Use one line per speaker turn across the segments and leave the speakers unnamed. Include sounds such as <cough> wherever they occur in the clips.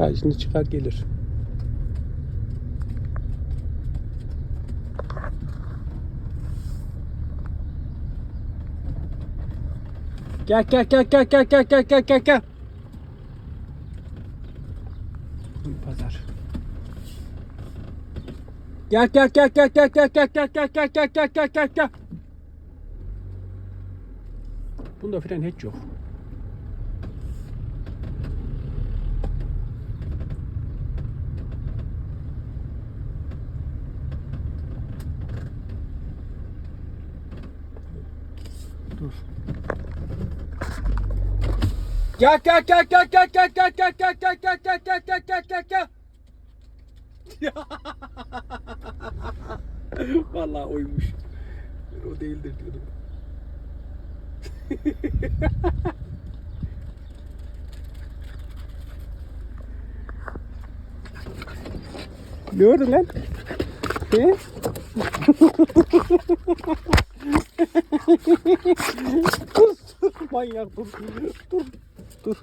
Şimdi çıkar gelir. Gel gel gel gel gel gel gel gel gel gel. Pazar. Gel gel gel gel gel gel gel gel gel gel gel gel gel gel gel. Bunda fren hiç yok. Gel gel gel gel gel gel gel gel gel gel gel gel gel gel gel gel gel. Vallahi oymuş. O değildir diyordum. ne oldu lan? He? dur, manyak dur. Dur, dur,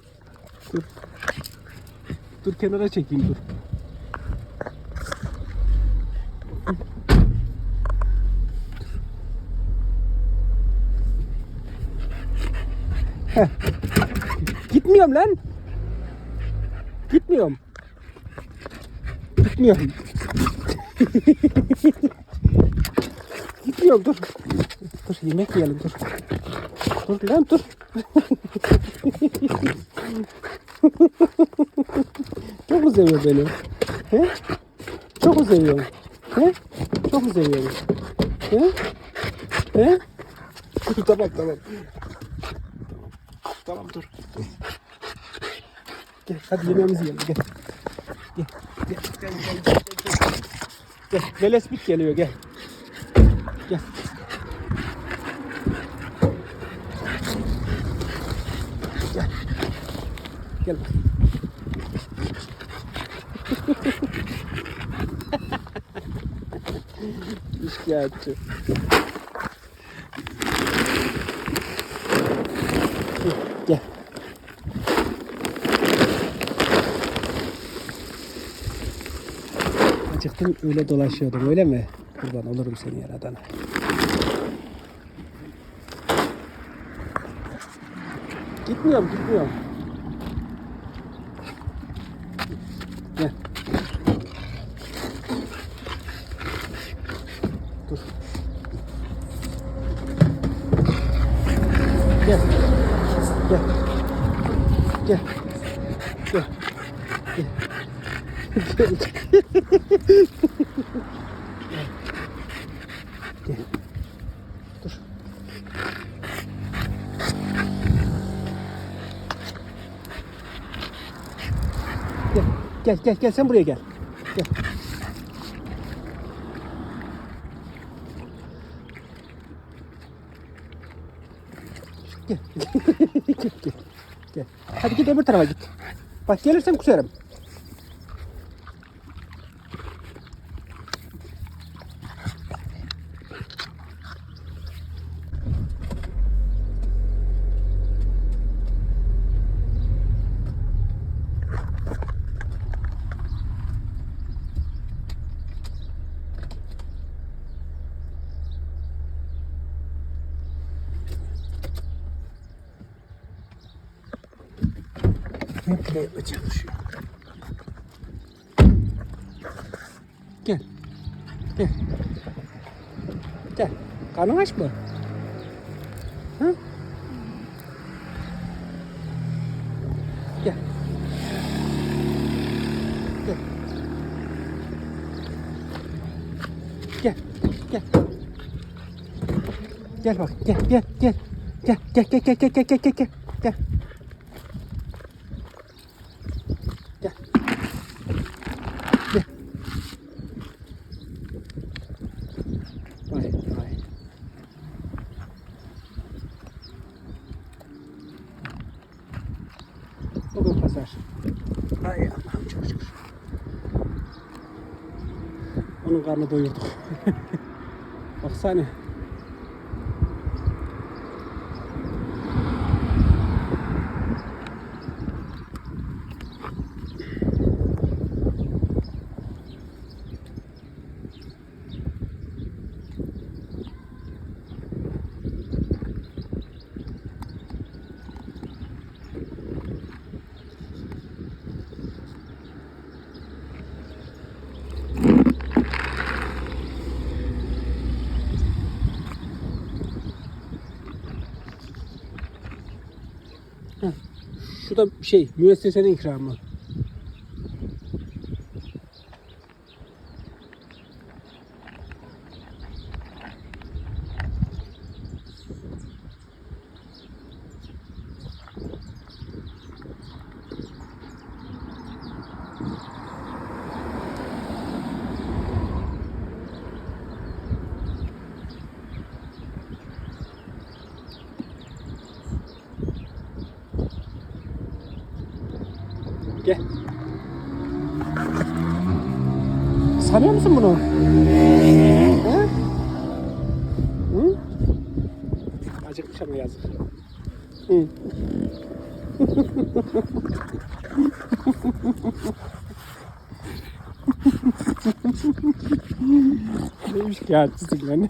dur. Dur kenara çekeyim dur. Heh. Gitmiyorum lan. Gitmiyorum. Gitmiyorum. <laughs> Gitmiyorum dur. Dur yemek yiyelim dur. Dur lan dur. Çok mu seviyor beni? He? Çok mu seviyor? He? Çok mu seviyor? He? He? <laughs> tamam tamam. Tamam dur. Gel hadi yemeğimizi yiyelim gel. Gel gel gel gel gel. Gel, gel. Velespit geliyor gel. Gel. Gel. Gel bak. İşkiyatçı. Gel. Acıktın öyle dolaşıyordun öyle mi? Kurban olurum seni yaradana. Gitmiyorum gitmiyorum. Gel. Dur. Gel. Gel. Gel. Gel. Gel. Gel. Gel. Dur. Gel. Gel gel sen buraya gel. Gel. <laughs> Gel. gel, gel. Hadi git öbür tarafa git. Bak gelirsem kusarım. iple yapmaya çalışıyor. Gel. Gel. Gel. Karnın aç mı? Ha? Gel. Gel. Gel. Gel. Gel bak. Gel gel gel. Gel gel gel gel gel gel gel gel. Gel. mecbur. Onun karnı doyurduk. <laughs> Baksana. Da şey müessesenin ikramı. Gel. Sanıyor musun bunu? He? Hı? Acıkmış ama yazık. Hı. Neymiş artistik lan?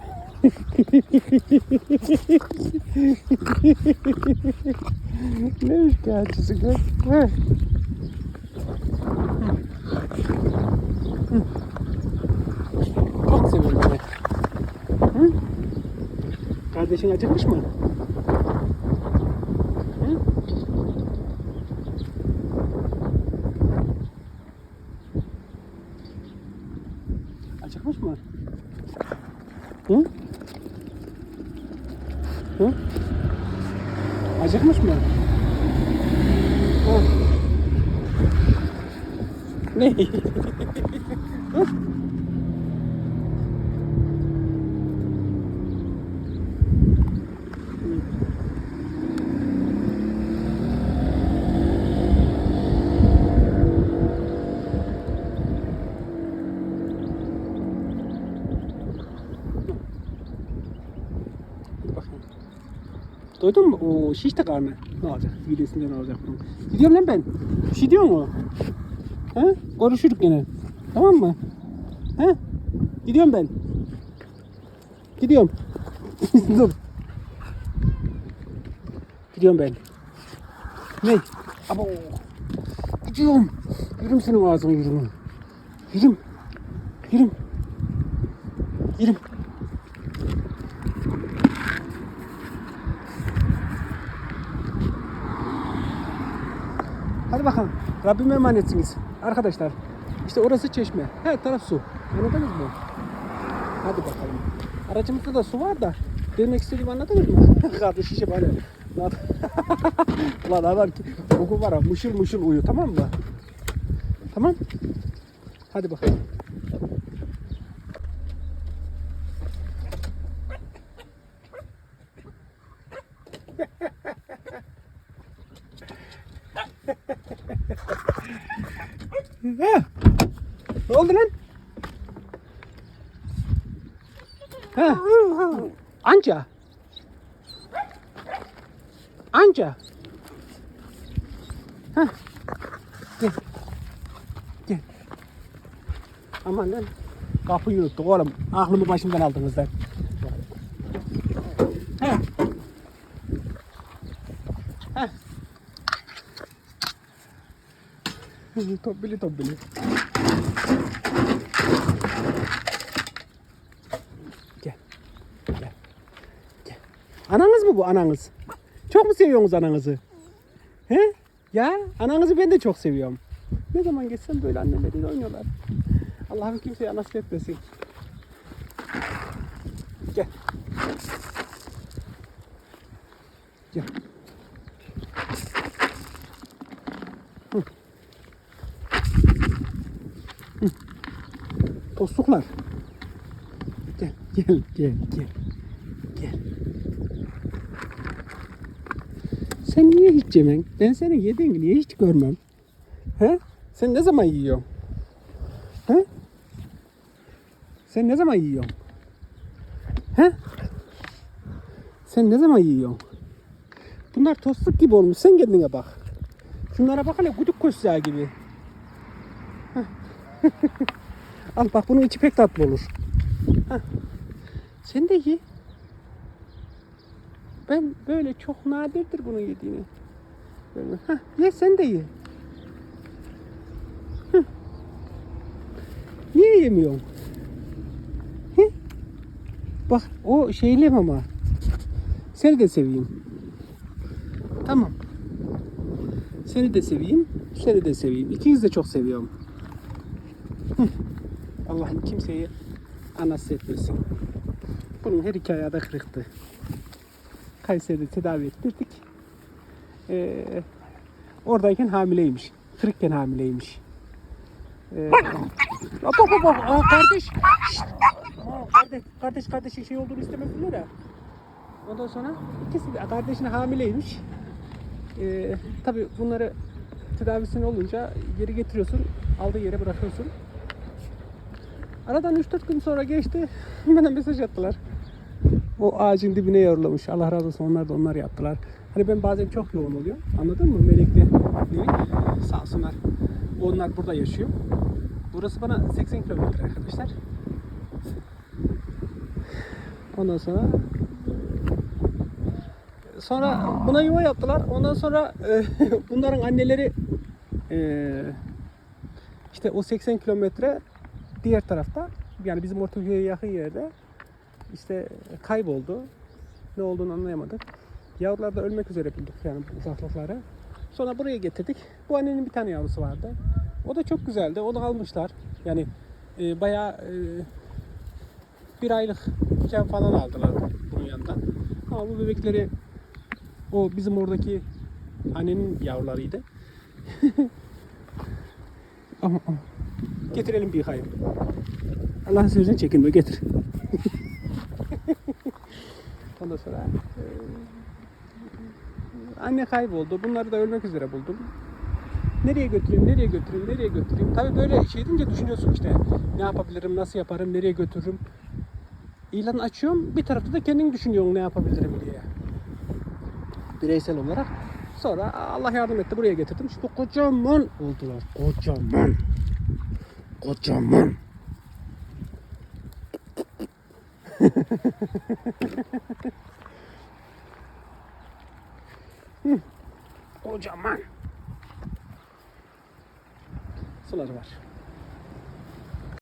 Neymiş artistik lan? Çok seviyorum beni. Hı? Kardeşin acıkmış mı? Hı? Acıkmış mı? Hı? Hı? Acıkmış mı? Hı. Ne? Doydun mu? Oo şişti karnı. Ne olacak? Videosunda ne olacak bunun? Gidiyorum lan ben. Bir şey diyor mu? He? Konuşuruz gene. Tamam mı? He? Gidiyorum ben. Gidiyorum. <laughs> Dur. Gidiyorum ben. Ne? Abo. Gidiyorum. Yürüm senin ağzına yürüm. Yürüm. Yürüm. Yürüm. Hadi bakalım. Rabbime emanetsiniz. Arkadaşlar. İşte orası çeşme. Her taraf su. Anladınız mı? Hadi bakalım. Aracımızda da su var da demek istediğimi anladınız mı? <laughs> Kardeş şişe böyle. <laughs> Lan adam ki bugün var ha mışıl mışıl uyu tamam mı? Tamam. Hadi bakalım. Ha. Ne oldu lan? Ha. Anca. Anca. Ha. Gel. Gel. Aman lan. Kapıyı unuttuk oğlum. Aklımı başımdan aldınız lan. Ha. Ha. Tobbili tobbili. Gel. Gel. Gel. Ananız mı bu ananız? Çok mu seviyorsunuz ananızı? He? Ya ananızı ben de çok seviyorum. Ne zaman geçsem böyle anneleriyle oynuyorlar. Allah'ım kimseye nasip etmesin. Gel. Gel. Tostuklar. Gel, gel, gel, gel. Gel. Sen niye hiç yemen? Ben senin yediğini niye hiç görmem? He? Sen ne zaman yiyorsun? He? Sen ne zaman yiyorsun? He? Sen ne zaman yiyorsun? Bunlar tostluk gibi olmuş. Sen kendine bak. Şunlara bak hele guduk koşacağı gibi. <laughs> Heh. Al bak bunun içi pek tatlı olur. Heh. Sen de ye. Ben böyle çok nadirdir bunun yediğini. Böyle. Heh, ye sen de ye. Heh. Niye yemiyorsun? He? Bak o şeyli ama. Seni de seveyim. Tamam. Seni de seveyim, seni de seveyim. İkinizi de çok seviyorum. Hıh. Allah'ım kimseyi anası etmesin. Bunun her iki ayağı da kırıktı. Kayseri'de tedavi ettirdik. Ee, oradayken hamileymiş. Kırıkken hamileymiş. Ee, hop hop hop. Aa, kardeş. Aa, kardeş, kardeş kardeşin şey olduğunu istemezler ya. Ondan sonra ikisi de kardeşine hamileymiş. Ee, tabii bunları tedavisini olunca geri getiriyorsun. Aldığı yere bırakıyorsun. Aradan 3-4 gün sonra geçti. <laughs> Bana mesaj attılar. O ağacın dibine yorulamış. Allah razı olsun onlar da onlar yaptılar. Hani ben bazen çok yoğun oluyor. Anladın mı? Melekli değil. Sağ olsunlar. Onlar burada yaşıyor. Burası bana 80 kilometre arkadaşlar. Ondan sonra sonra buna yuva yaptılar. Ondan sonra e, <laughs> bunların anneleri e, işte o 80 kilometre diğer tarafta yani bizim Ortaköy'e yakın yerde işte kayboldu. Ne olduğunu anlayamadık. Yavrular da ölmek üzere bulduk yani bu ufaklıkları. Sonra buraya getirdik. Bu annenin bir tane yavrusu vardı. O da çok güzeldi. Onu almışlar. Yani e, bayağı e, bir aylık iken falan aldılar bunun yanında. Ama bu bebekleri o bizim oradaki annenin yavrularıydı. <laughs> ama, ama. Getirelim bir hayır. Allah'ın sözüne çekinme getir. <laughs> Ondan sonra e, anne kayboldu. Bunları da ölmek üzere buldum. Nereye götüreyim, nereye götüreyim, nereye götüreyim? Tabii böyle şey deyince düşünüyorsun işte. Ne yapabilirim, nasıl yaparım, nereye götürürüm. İlan açıyorum. Bir tarafta da kendin düşünüyorsun ne yapabilirim diye. Bireysel olarak. Sonra Allah yardım etti buraya getirdim. İşte kocaman oldular. Kocaman. Kocaman. Kocaman. Suları var.